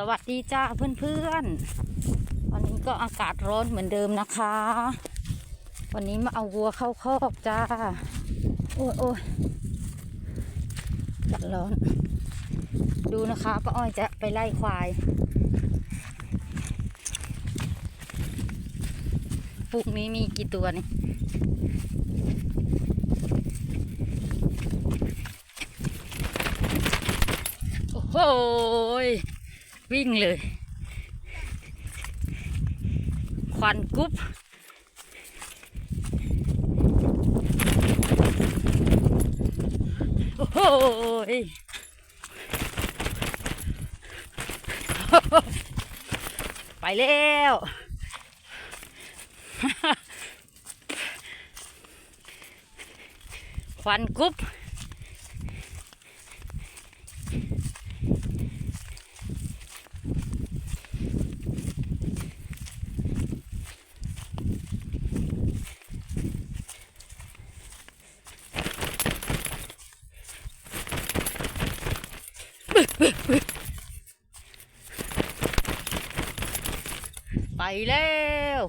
สวัสดีจ้าเพื่อนๆ วันนี้ก็อากาศร้อนเหมือนเดิมนะคะ วันนี้มาเอาวัวเข้าคอกจ้า โอ้ยโอ้ยจัดร้อน ดูนะคะป้าอ้อยจะไปไล่ควายพรุ่งนี้มีกี่ตัวนี่โอ้โหย วิ่งเลย ควันกุ๊บโอ้โหยไปแล้วควันกุ๊บ ไปแล้ว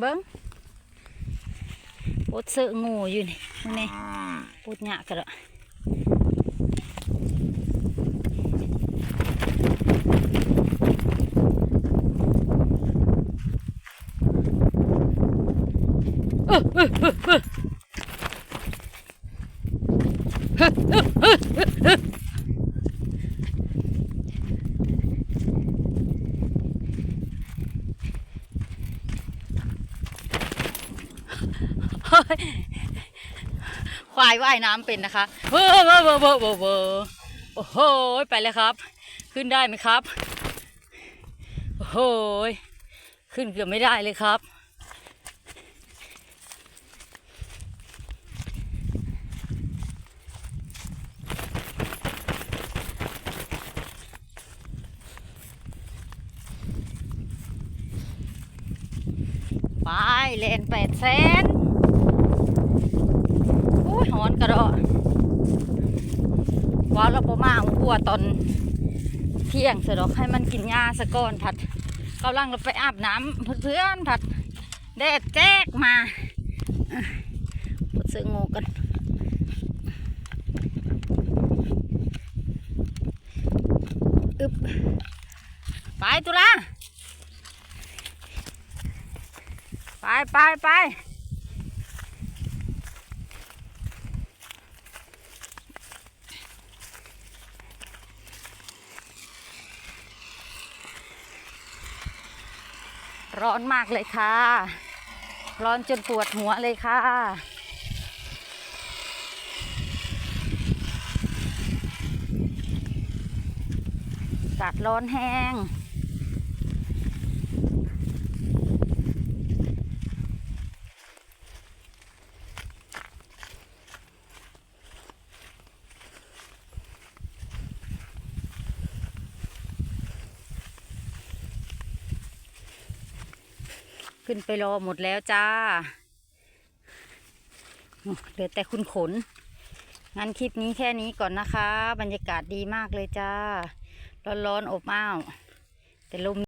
เบิ้งปวดเสืองูอยู่นี่มึงนี่ปวดหยะกันละเออเออเอ้อเออเฮ้อเอ้อเอ้อเอ้อเอ้อเฮ้ย ควายว่ายน้ำเป็นนะคะเว้อเว้อเว้อเว้อเว้อเว้อโอ้โหไปเลยครับ ขึ้นได้ไหมครับ โอ้โหขึ้นเกือบไม่ได้เลยครับไปเลนแปดแสน หอนกระโดดว่าเราบ่มาอัวตอนเที่ยงเสยดอกให้มันกินหญ้าสะก่อนผัดกำลังเราไปอาบน้ำเพื่อนๆผัดแดดแจ๊กมาปวดเสืองูกันอึบไปตุลาไปไปไป ร้อนมากเลยค่ะ ร้อนจนปวดหัวเลยค่ะอากาศร้อนแห้ง ขึ้นไปรอหมดแล้วจ้าเหลือแต่คุณขน งั้นคลิปนี้แค่นี้ก่อนนะคะ บรรยากาศดีมากเลยจ้า ร้อนๆอบอ้าว แต่ลม